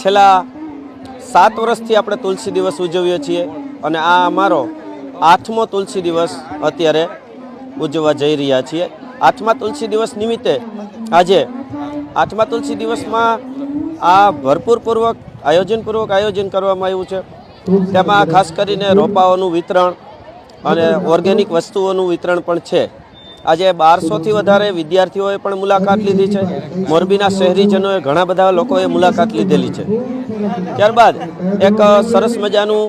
છેલ્લા સાત વર્ષથી આપણે તુલસી દિવસ ઉજવીએ છીએ અને આ અમારો આઠમો તુલસી દિવસ અત્યારે ઉજવવા જઈ રહ્યા છીએ. આઠમા તુલસી દિવસ નિમિત્તે આજે આઠમા તુલસી દિવસમાં આ ભરપૂરપૂર્વક, આયોજનપૂર્વક આયોજન કરવામાં આવ્યું છે. તેમાં ખાસ કરીને રોપાઓનું વિતરણ અને ઓર્ગેનિક વસ્તુઓનું વિતરણ પણ છે. આજે બારસોથી વધારે વિદ્યાર્થીઓએ પણ મુલાકાત લીધી છે. મોરબીના શહેરીજનોએ ઘણા બધા લોકોએ મુલાકાત લીધેલી છે. ત્યારબાદ એક સરસ મજાનું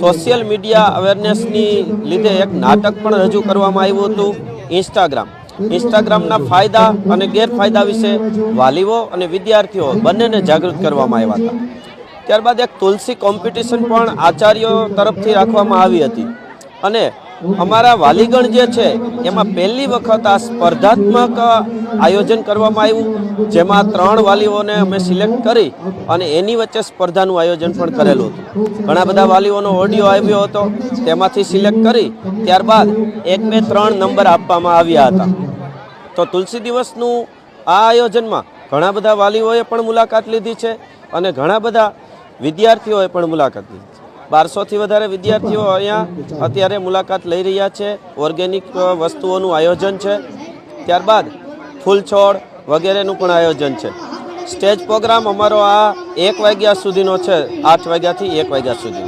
સોશિયલ મીડિયા અવેરનેસની લીધે એક નાટક પણ રજૂ કરવામાં આવ્યું હતું ઇન્સ્ટાગ્રામ. ઇન્સ્ટાગ્રામના ફાયદા અને ગેરફાયદા વિશે વાલીઓ અને વિદ્યાર્થીઓ બંનેને જાગૃત કરવામાં આવ્યા હતા. ત્યારબાદ એક તુલસી કોમ્પિટિશન પણ આચાર્યો તરફથી રાખવામાં આવી હતી. અને અમારા વાલીગણ જે છે, એમાં પહેલી વખત આ સ્પર્ધાત્મક આયોજન કરવામાં આવ્યું. જેમાં ત્રણ વાલીઓને અમે સિલેક્ટ કરી અને એની વચ્ચે સ્પર્ધાનું આયોજન પણ કરેલું હતું. ઘણા બધા વાલીઓનો ઓડિયો આવ્યો હતો, તેમાંથી સિલેક્ટ કરી, ત્યારબાદ એક, બે, ત્રણ નંબર આપવામાં આવ્યા હતા. તો તુલસી દિવસનું આ આયોજનમાં ઘણા બધા વાલીઓએ પણ મુલાકાત લીધી છે અને ઘણા બધા વિદ્યાર્થીઓએ પણ મુલાકાત લીધી બારસોથી વધારે વિદ્યાર્થીઓ અહીંયા અત્યારે મુલાકાત લઈ રહ્યા છે. ઓર્ગેનિક વસ્તુઓનું આયોજન છે. ત્યારબાદ ફૂલ છોડ વગેરેનું પણ આયોજન છે. સ્ટેજ પ્રોગ્રામ અમારો આ એક વાગ્યા સુધીનો છે. આઠ વાગ્યાથી એક વાગ્યા સુધી.